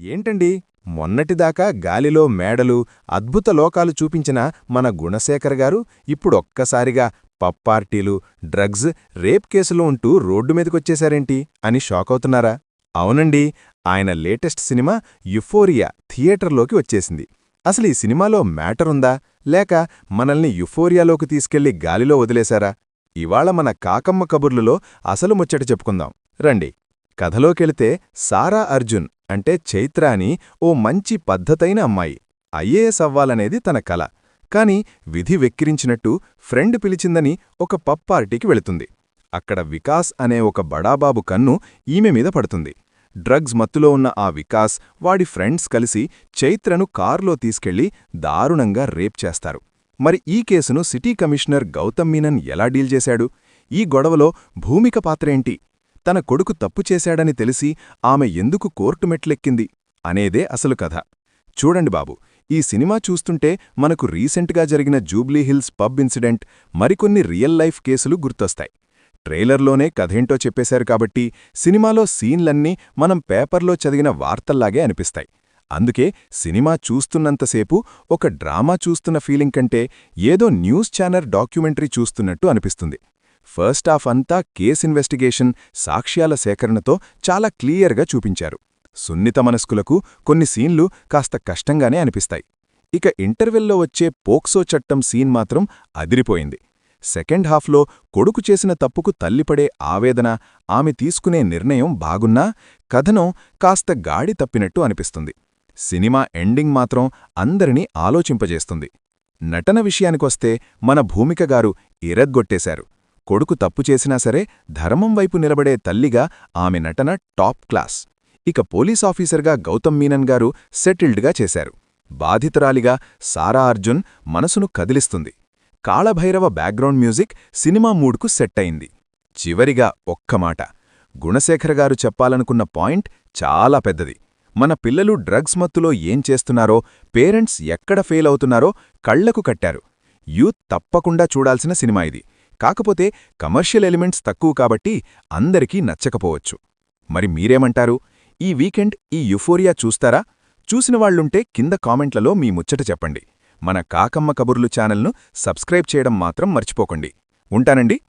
ఏంటండి? మొన్నటిదాకా గాలిలో మేడలు అద్భుత లోకాలు చూపించిన మన గుణశేఖర్ గారు ఇప్పుడొక్కసారిగా పప్పార్టీలు డ్రగ్స్ రేప్ కేసులు ఉంటూ రోడ్డు మీదకొచ్చేశారేంటి అని షాకవుతున్నారా? అవునండి ఆయన లేటెస్ట్ సినిమా యుఫోరియా థియేటర్లోకి వచ్చేసింది. అసలు ఈ సినిమాలో మ్యాటరుందా లేక మనల్ని యుఫోరియాలోకి తీసుకెళ్ళి గాలిలో వదిలేశారా? ఇవాళ మన కాకమ్మ కబుర్లులో అసలు ముచ్చట చెప్పుకుందాం. రండి. కథలోకెళితే సారా అర్జున్ అంటే చైత్ర అని ఓ మంచి పద్ధతైన అమ్మాయి. ఐఏఎస్ అవ్వాలనేది తన కల. కాని విధి వెక్కిరించినట్టు ఫ్రెండ్ పిలిచిందని ఒక పప్ పార్టీకి వెళుతుంది. అక్కడ వికాస్ అనే ఒక బడాబాబు కన్ను ఈమె మీద పడుతుంది. డ్రగ్స్ మత్తులో ఉన్న ఆ వికాస్ వాడి ఫ్రెండ్స్ కలిసి చైత్రను కారులో తీసుకెళ్ళి దారుణంగా రేప్ చేస్తారు. మరి ఈ కేసును సిటీ కమిషనర్ గౌతమ్ మీనన్ ఎలా డీల్ చేశాడు? ఈ గొడవలో భూమిక పాత్రేంటి తన కొడుకు తప్పు చేశాడని తెలిసి ఆమె ఎందుకు కోర్టు మెట్లెక్కింది అనేదే అసలు కథ. చూడండి బాబు ఈ సినిమా చూస్తుంటే మనకు రీసెంట్గా జరిగిన జూబ్లీహిల్స్ పబ్ ఇన్సిడెంట్ మరికొన్ని రియల్ లైఫ్ కేసులు గుర్తొస్తాయి. ట్రైలర్లోనే కథేంటో చెప్పేశారు కాబట్టి సినిమాలో సీన్లన్నీ మనం పేపర్లో చదివిన వార్తల్లాగే అనిపిస్తాయి. అందుకే సినిమా చూస్తున్నంతసేపు ఒక డ్రామా చూస్తున్న ఫీలింగ్ కంటే ఏదో న్యూస్ ఛానల్ డాక్యుమెంటరీ చూస్తున్నట్టు అనిపిస్తుంది. ఫస్ట్ హాఫ్ అంతా కేస్ ఇన్వెస్టిగేషన్ సాక్ష్యాల సేకరణతో చాలా క్లియర్గా చూపించారు. సున్నిత మనస్కులకు కొన్ని సీన్లు కాస్త కష్టంగానే అనిపిస్తాయి. ఇక ఇంటర్వెల్లో వచ్చే పోక్సో చట్టం సీన్ మాత్రం అదిరిపోయింది. సెకండ్ హాఫ్లో కొడుకు చేసిన తప్పుకు తల్లిపడే ఆవేదన ఆమె తీసుకునే నిర్ణయం బాగున్నా కథనం కాస్త గాడి తప్పినట్టు అనిపిస్తుంది. సినిమా ఎండింగ్ మాత్రం అందరినీ ఆలోచింపజేస్తుంది. నటన విషయానికొస్తే మన భూమికగారు ఇరగ్గొట్టేశారు. కొడుకు తప్పు చేసినా సరే ధర్మం వైపు నిలబడే తల్లిగా ఆమె నటన టాప్ క్లాస్. ఇక పోలీస్ ఆఫీసర్గా గౌతమ్ మీనన్ గారు సెటిల్డ్గా చేశారు. బాధితురాలిగా సారా అర్జున్ మనసును కదిలిస్తుంది. కాళభైరవ బ్యాక్గ్రౌండ్ మ్యూజిక్ సినిమా మూడ్కు సెట్ అయింది చివరిగా ఒక్క మాట. గుణశేఖర్ గారు చెప్పాలనుకున్న పాయింట్ చాలా పెద్దది. మన పిల్లలు డ్రగ్స్ మత్తులో ఏం చేస్తున్నారో పేరెంట్స్ ఎక్కడ ఫెయిల్ అవుతున్నారో కళ్ళకు కట్టారు. యూత్ తప్పకుండా చూడాల్సిన సినిమా ఇది. కాకపోతే కమర్షియల్ ఎలిమెంట్స్ తక్కువ కాబట్టి అందరికీ నచ్చకపోవచ్చు. మరి మీరేమంటారు? ఈ వీకెండ్ ఈ యుఫోరియా చూస్తారా? చూసిన వాళ్ళుంటే కింద కామెంట్లలో మీ ముచ్చట చెప్పండి. మన కాకమ్మ కబుర్లు ఛానల్ను సబ్స్క్రైబ్ చేయడం మాత్రం మర్చిపోకండి. ఉంటానండి.